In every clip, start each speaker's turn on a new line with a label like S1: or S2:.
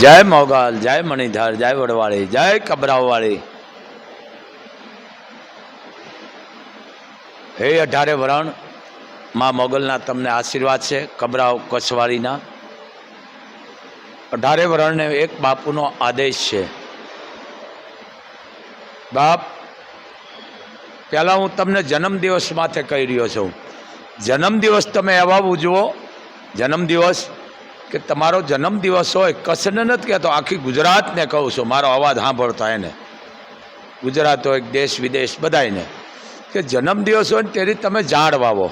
S1: જય મોગલ, જય મણિધર, જય વડવાળી, જય કબરાવવાળી હે અઢારે વરણ, માં મોગલના તમને આશીર્વાદ છે, કબરાવ કચ્છવાળીના અઢારે વરણને એક બાપુનો આદેશ છે. બાપ, પહેલાં હું તમને જન્મદિવસ માથે કહી રહ્યો છું. જન્મદિવસ તમે એવા ઉજવો જન્મદિવસ કે તમારો જન્મદિવસ હોય કસને નથી કહેતો. આખી ગુજરાતને કહું છું, મારો અવાજ સાંભળતો એને. ગુજરાત હોય, દેશ વિદેશ બધાયને. કે જન્મદિવસ હોય ને તેથી તમે ઝાડ વાવો.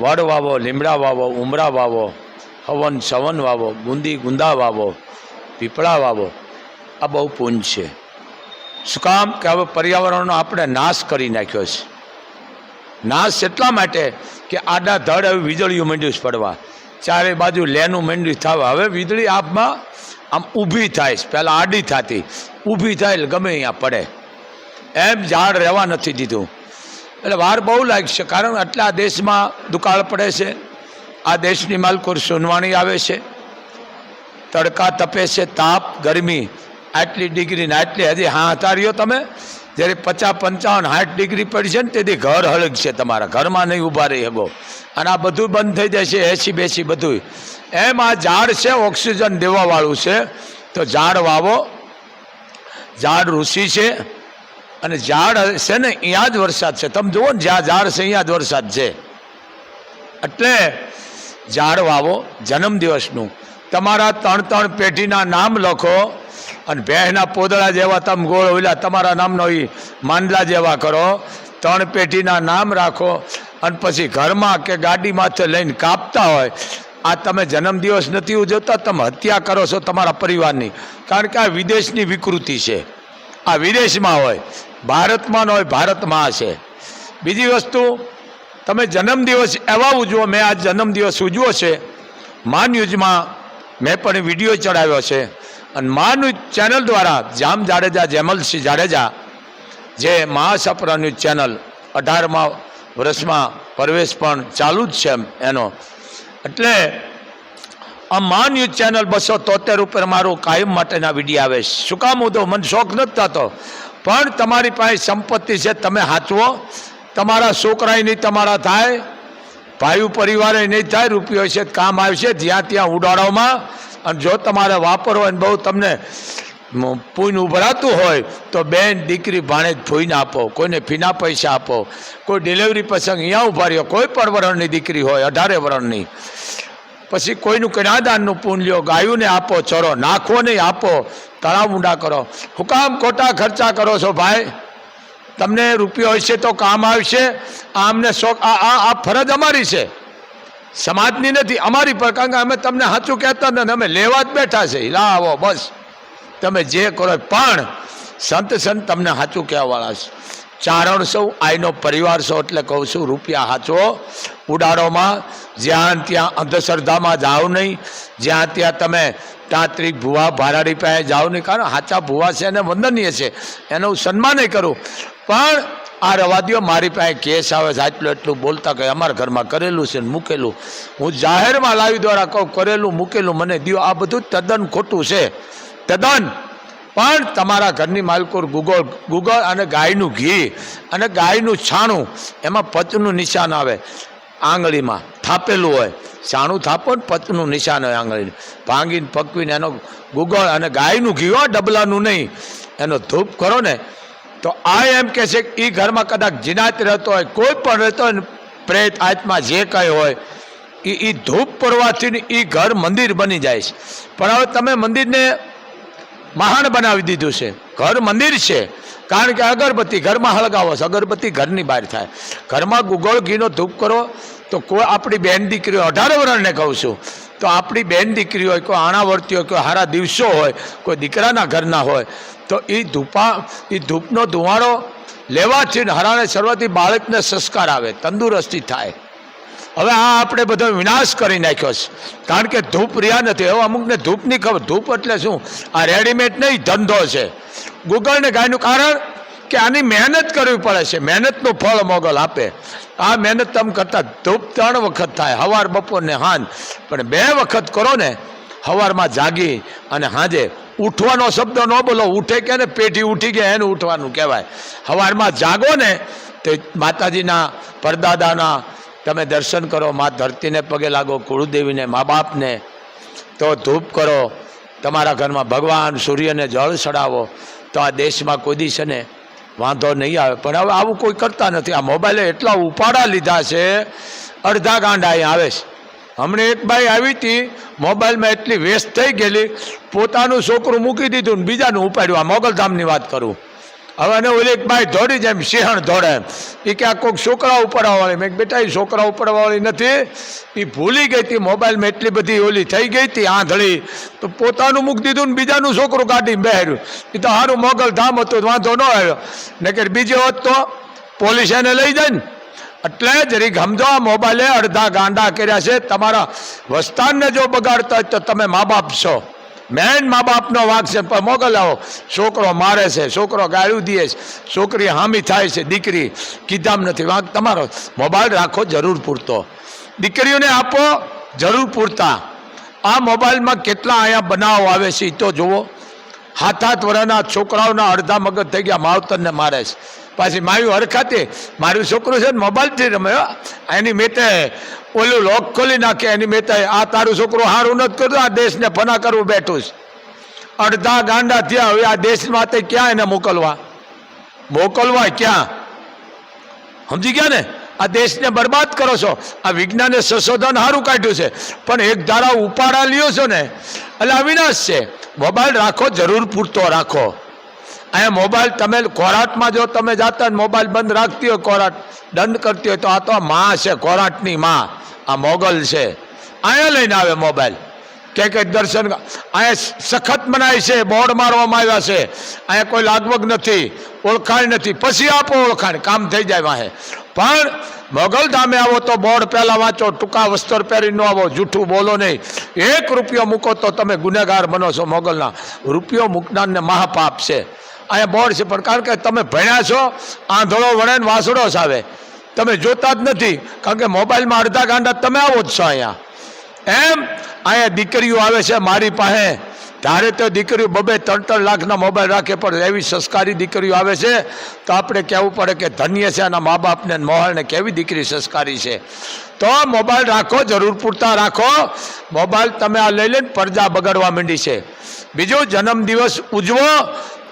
S1: વડ વાવો, લીમડા વાવો, ઉમરા વાવો, હવન સવન વાવો ગુંદી ગુંદા વાવો, પીપળા વાવો. આ બહુ પૂંજ છે. શું કામ કે હવે પર્યાવરણનો આપણે નાશ કરી નાખ્યો છે? નાશ એટલા માટે કે આડા ધડ હવે વીજળીઓ મંડ્યું પડવા ચારે બાજુ લેનું મંડી થવા. હવે વીજળી આપમાં આમ ઊભી થાય છે. પહેલાં આડી થતી. ઊભી થાય એટલે ગમે અહીંયા પડે. એમ ઝાડ રહેવા નથી દીધું. એટલે વાર બહુ લાગશે કારણ આટલા દેશમાં દુકાળ પડે છે. આ દેશની માલકોર સોનવાણી આવે છે. તડકા તપે છે. તાપ, ગરમી. આટલી ડિગ્રીને આટલી હજી હા હતાર્યો તમે? જ્યારે પચાસ પંચાવન સાઠ ડિગ્રી પડી છે ને તેથી ઘર હળગ છે તમારા. ઘરમાં નહીં ઊભા રહી શકો અને આ બધું બંધ થઈ જશે, એસી બેસી બધું એમ આ ઝાડ છે, ઓક્સિજન દેવાવાળું છે. તો ઝાડ વાવો. ઝાડ ઋષિ છે. અને ઝાડ છે ને, અહીંયા જ વરસાદ છે. તમે જુઓ ને, જ્યાં ઝાડ છે, અહીંયા જ વરસાદ છે. એટલે ઝાડ વાવો, જન્મદિવસનું. તમારા ત્રણ ત્રણ પેઢીના નામ લખો. અને ભેંસના પોદળા જેવા તમે ગોળ ઓલા તમારા નામનો એ માંડલા જેવા કરો. ત્રણ પેઢીના નામ રાખો અને પછી ઘરમાં કે ગાડીમાંથી લઈને કાપતા હોય, આ તમે જન્મદિવસ નથી ઉજવતા, તમે હત્યા કરો છો તમારા પરિવારની. કારણ કે આ વિદેશની વિકૃતિ છે. આ વિદેશમાં હોય, ભારતમાં ન હોય, ભારતમાં છે બીજી વસ્તુ, તમે જન્મદિવસ એવા ઉજવો, મેં આ જન્મદિવસ ઉજવો છે. મા ન્યૂઝમાં મેં પણ વીડિયો ચડાવ્યો છે. અને મા ન્યૂઝ ચેનલ દ્વારા જામ જાડેજા જેમલસિંહ જાડેજા, જે મહાસપરા ન્યૂઝ ચેનલ અઢારમા વર્ષમાં પ્રવેશ પણ ચાલુ જ છે એનો. એટલે આ મા ન્યૂઝ ચેનલ બસો તોતેર ઉપર મારું કાયમ માટેના વીડિયો આવે. છે શું કામ ઉદો મને શોખ નથી થતો. પણ તમારી પાસે સંપત્તિ છે, તમે હાચવો. તમારા છોકરાય નહીં, તમારા થાય. ભાઈ પરિવારે નહીં થાય, રૂપિયો છે, કામ આવશે જ્યાં ત્યાં ઉડાડોમાં અને જો તમારે વાપરવો ને બહુ તમને પૂન ઉભરાતું હોય, તો બેન દીકરી ભાણે ફૂઈને આપો, કોઈને ફીના પૈસા આપો. કોઈ ડિલિવરી પ્રસંગ અહીંયા ઊભા રહ્યો, કોઈ પણ વરણની દીકરી હોય, અઢારે વરણની. પછી કોઈનું કન્યાદાનનું પૂન લ્યો, ગાયુંને આપો, ચરો નાખો નહીં આપો, તળાવ ઊંડા કરો. હુકામ ખોટા ખર્ચા કરો છો ભાઈ? તમને રૂપિયો હશે તો કામ આવશે આ અમને શોખ આ આ ફરજ અમારી છે. સમાજની નથી, અમારી પર, કારણ કે અમે તમને સાચું કહેતા નથી અમે લેવા જ બેઠા છે લાવો, બસ. તમે જે કરો પણ સંત સંત તમને સાચું કહેવાવાળા છે. ચારણ સૌ, આઈનો પરિવાર છો એટલે કહું છું, રૂપિયા હાચવો ઉડાડોમાં જ્યાં ત્યાં અંધશ્રદ્ધામાં જાઓ નહીં. જ્યાં ત્યાં તમે તાંત્રિક ભુવા ભારાડી પાસે જાઓ નહીં. કારણ સાચા ભુવા છે એને વંદનીય છે. એનું સન્માન કરું. પણ આ રવાદીઓ મારી પાસે કેસ આવે છે. આટલું એટલું બોલતા કે અમારા ઘરમાં કરેલું છે ને મૂકેલું. હું જાહેરમાં લાવી દ્વારા કહું, કરેલું, મૂકેલું, મને દ્યો. આ બધું તદ્દન ખોટું છે. તદ્દન. પણ તમારા ઘરની માલકોર ગુગળ ગુગળ અને ગાયનું ઘી અને ગાયનું છાણું, એમાં પચનું નિશાન આવે આંગળીમાં. થાપેલું હોય. છાણું થાપો ને પચનું નિશાન હોય આંગળીનું. ભાંગીને પકવીને એનો ગુગળ અને ગાયનું ઘી હોય ડબલાનું નહીં. એનો ધૂપ કરો ને તો આ એમ કહે છે એ ઘરમાં કદાચ જીનાત રહેતો હોય, કોઈ પણ રહેતો હોય પ્રેત આત્મા જે કંઈ હોય એ એ ધૂપ પડવાથી એ ઘર મંદિર બની જાય છે. પણ હવે તમે મંદિરને મહાન બનાવી દીધું છે. ઘર મંદિર છે. કારણ કે અગરબત્તી ઘરમાં હળગાવો છો, અગરબત્તી ઘરની બહાર થાય. ઘરમાં ગુગળ ઘીનો ધૂપ કરો, તો કોઈ આપણી બેન દીકરીઓ અઢાર વર્ષને કહું છું તો આપણી બેન દીકરી હોય, કોઈ આણાવર્તી હોય, કોઈ હારા દિવસો હોય, કોઈ દીકરાના ઘરના હોય, તો એ ધૂપા એ ધૂપનો ધુમાડો લેવાથી હરાને સર્વથી બાળકને સંસ્કાર આવે, તંદુરસ્તી થાય. હવે આ આપણે બધો વિનાશ કરી નાખ્યો છે. કારણ કે ધૂપ રહ્યા નથી. હવે અમુકને ધૂપની ખબર, ધૂપ એટલે શું? આ રેડીમેડ નહીં, ધંધો છે. ગૂગલ ગાયનું કારણ કે આની મહેનત કરવી પડે છે. મહેનતનું ફળ મોગલ આપે. આ મહેનત તમે કરતા ધૂપ ત્રણ વખત થાય, હવાર, બપોર ને હાંજ. પણ બે વખત કરો ને સવારમાં જાગી અને હાંજે ઉઠવાનો શબ્દ ન બોલો, ઉઠે કે ને, પેઢી ઉઠી ગયા, એનું ઉઠવાનું કહેવાય. સવારમાં જાગો ને, તો માતાજીના, પરદાદાના, તમે દર્શન કરો, મા ધરતીને પગે લાગો, કુળદેવીને, મા બાપને. તો ધૂપ કરો, તમારા ઘરમાં ભગવાન સૂર્યને જળ ચડાવો તો આ દેશમાં કોઈ દિવસે ને વાંધો નહીં આવે. પણ હવે આવું કોઈ કરતા નથી. આ મોબાઈલે એટલા ઉપાડા લીધા છે, અડધા ગાંડા અહીં આવે છે. હમણાં એક ભાઈ આવી હતી, મોબાઈલમાં એટલી વેસ્ટ થઈ ગયેલી, પોતાનું છોકરું મૂકી દીધું ને બીજાનું ઉપાડ્યું. આ મોગલધામની વાત કરું. હવે અને ઓલી ભાઈ દોડી જેમ સિંહણ એમ એ કે આ કોઈક છોકરા ઉપાડવાવાળી. મેં બેટા એ છોકરા ઉપાડવાવાળી નથી. એ ભૂલી ગઈ હતી મોબાઈલમાં એટલી બધી ઓલી થઈ ગઈ હતી આંધળી. તો પોતાનું મૂકી દીધું ને બીજાનું છોકરું કાઢીને બહેર્યું. એ તો સારું મોગલ ધામ હતું વાંધો ન આવ્યો. નકર બીજી હોત તો પોલીસ એને લઈ જાય ને. એટલે જરીક સમજો આ મોબાઈલે અડધા ગાંડા કર્યા છે. તમારા વસ્તાનને જો બગાડતા હોય તો તમે મા બાપ છો. મેન મા બાપનો વાંક છે, પણ મોકલ છોકરો મારે છે, છોકરો ગાળું દે છે. છોકરી હામી થાય છે, દીકરી કીધામ નથી. વાંક તમારો મોબાઈલ રાખો, જરૂર પૂરતો. દીકરીઓને આપો, જરૂર પૂરતા. આ મોબાઈલમાં કેટલા અહીંયા બનાવો આવે છે એ તો જુઓ. હાથ હાથ વરાના છોકરાઓના અડધા મગજ થઈ ગયા, માવતરને મારે છે. પાછી માયું હરખાતી મારું છોકરું છે ને મોબાઈલથી રમે. એની મેતે ઓલું લોક ખોલી નાખે, એની મેતે આ તારું છોકરું હારું નથી કરતું, આ દેશને ફના કરવું બેઠું છે. અડધા ગાંડા થયા, હવે આ દેશમાં તે ક્યાં એને મોકલવા? મોકલવા ક્યાં? સમજી ગયા ને? આ દેશને બરબાદ કરો છો. આ વિજ્ઞાને સંશોધન સારું કાઢ્યું છે. પણ એક ધારા ઉપાડા લ્યો છો ને એટલે અવિનાશ છે. મોબાઈલ રાખો, જરૂર પૂરતો રાખો. અહીંયા મોબાઈલ તમે કોરાટમાં જો તમે જાતા મોબાઈલ બંધ રાખતી હોય, કોરાટ દંડ કરતી હોય, તો આ તો માં છે, કોરાટની માં. આ મોગલ છે. અહીંયા લઈને આવે મોબાઈલ. કે કે દર્શન અહીંયા સખત મનાય છે, બોર્ડ મારવામાં આવ્યા છે. અહીંયા કોઈ લાગવગ નથી ઓળખાણ નથી. પછી આપો ઓળખાણ, કામ થઈ જાય વાહે. પણ મોગલ ધામે આવો તો બોર્ડ પહેલાં વાંચો, ટૂંકા વસ્ત્ર પહેરી ન આવો, જૂઠું બોલો નહીં. એક રૂપિયો મૂકો તો તમે ગુનેગાર બનો છો મોગલના. રૂપિયો મૂકનારને મહાપાપ છે. અહીંયા બોર્ડ છે. પણ કારણ કે તમે ભણ્યા છો, આંધળો વણે ને વાસડો સાવે તમે જોતા જ નથી. કારણ કે મોબાઈલમાં અડધા ગાંડા તમે આવો જ છો અહીંયા. એમ? અહીંયા દીકરીઓ આવે છે મારી પાસે. ધારે તો દીકરીઓ બબે ત્રણ ત્રણ લાખના મોબાઈલ રાખે, પણ એવી સંસ્કારી દીકરીઓ આવે છે. તો આપણે કહેવું પડે કે ધન્ય છે આના મા બાપને મોહલને કેવી દીકરી સંસ્કારી છે? તો મોબાઈલ રાખો, જરૂર પૂરતા રાખો. મોબાઈલ તમે આ લઈ લઈને પડદા બગાડવા માંડી છે. બીજો જન્મદિવસ ઉજવો.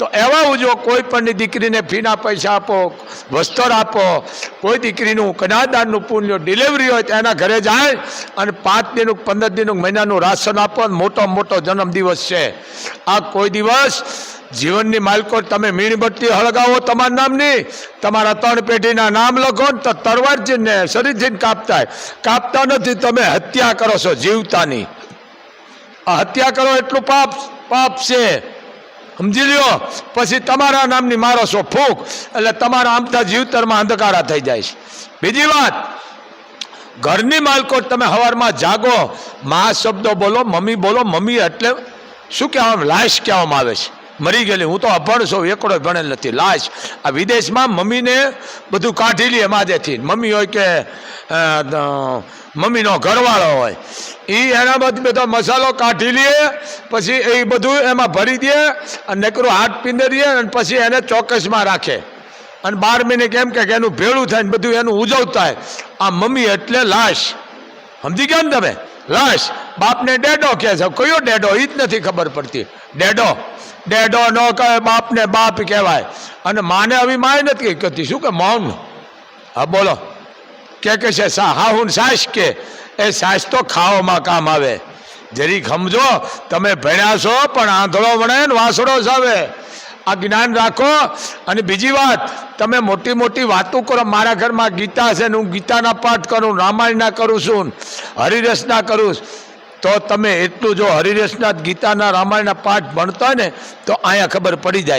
S1: તો એવા ઉજવો કોઈ પણની દીકરીને ફીના પૈસા આપો, વસ્તર આપો, કોઈ દીકરીનું કન્યાદાનનું પુણ્ય ડિલિવરી હોય તો એના ઘરે જાય અને પાંચ દિનનું, પંદર દિનનું, મહિનાનું રાશન આપો મોટો મોટો જન્મદિવસ છે. આ કોઈ દિવસ જીવનની માલકો તમે મીણબત્તી હળગાવો તમારા નામની, તમારા ત્રણ પેઢીના નામ લખો ને તો તરવારજીને શરીરજીને કાપતા કાપતા નથી, તમે હત્યા કરો છો જીવતાની. આ હત્યા કરો એટલું પાપ પાપ છે. સમજી લ્યો? પછી તમારા નામની મારો છો ફૂંક, એટલે તમારા આમતા જીવતરમાં અંધકારા થઈ જાય છે. બીજી વાત, ઘરની માલકોટ તમે સવારમાં જાગો, મા શબ્દો બોલો, મમ્મી બોલો, મમ્મી એટલે શું કહેવામાં લાશ કહેવામાં આવે છે. મરી ગયેલી. હું તો અભણ છું, એકડો ભણેલ નથી. લાશ. આ વિદેશમાં મમ્મીને બધું કાઢી લે માજેથી મમ્મી હોય કે મમ્મીનો ઘરવાળો હોય. એ એના બધી મસાલો કાઢી લે, પછી એ બધું એમાં ભરી દે અને નકરું હાથ પીંદરીએ અને પછી એને ચોક્કસમાં રાખે. અને બાર મહિને કેમ કે એનું ભેળું થાય ને બધું એનું ઉજવતા આ મમ્મી એટલે લાશ. સમજી ગયા ને તમે? લાશ બાપને ડેડો કહે છે. કયો ડેડો? એ જ નથી ખબર પડતી. ડેડો. ડેડો ન કહે, બાપને બાપ કહેવાય. અને માને આવી માય નથી કહેતી. શું કે મૌન? હા, બોલો. કે કે છે, સા હા, હું સાસ કે. એ સાસ તો ખાવામાં કામ આવે. જરી સમજો, તમે ભણ્યા છો, પણ આંધળો વણે ને વાસડો સાવે આ જ્ઞાન રાખો. અને બીજી વાત, તમે મોટી મોટી વાતો કરો. મારા ઘરમાં ગીતા છે ને હું ગીતાના પાઠ કરું, રામાયણના કરું છું હરિરસના કરું. તો તમે એટલું જો હરિરસના ગીતાના, રામાયણના પાઠ ભણતા ને, તો અહીંયા ખબર પડી જાય.